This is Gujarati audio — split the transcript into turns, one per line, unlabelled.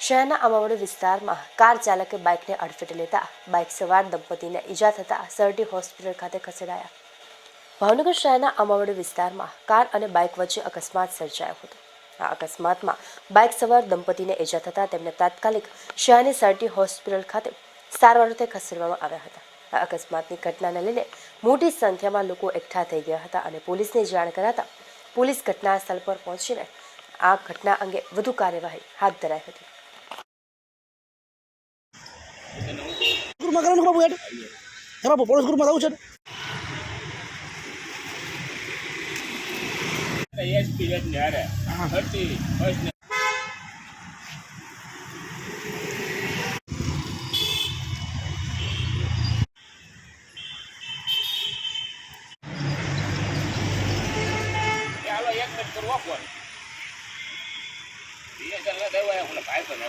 શહેરના અમાવડી વિસ્તારમાં કાર ચાલકે બાઇકને અડફેટે લેતા બાઇક સવાર દંપતીને ઈજા થતા સરટી હોસ્પિટલ ખાતે ખસેડાયા. ભાવનગર શહેરના અમાવડી વિસ્તારમાં કાર અને બાઇક વચ્ચે અકસ્માત સર્જાયો હતો. આ અકસ્માતમાં બાઇક સવાર દંપતીને ઈજા થતાં તેમને તાત્કાલિક શહેરની સરટી હોસ્પિટલ ખાતે સારવાર અર્થે ખસેડવામાં આવ્યા હતા. આ અકસ્માતની ઘટનાને લઈને મોટી સંખ્યામાં લોકો એકઠા થઈ ગયા હતા અને પોલીસને જાણ કરાતા પોલીસ ઘટના સ્થળ પર પહોંચીને આ ઘટના અંગે વધુ કાર્યવાહી હાથ ધરાઈ હતી.
ગ્રુપમાં કરવાનું બાપુ એડ એ બાપુ પોલીસ ગ્રુપમાં રહું છે
કરવો હું. ભાઈ પણ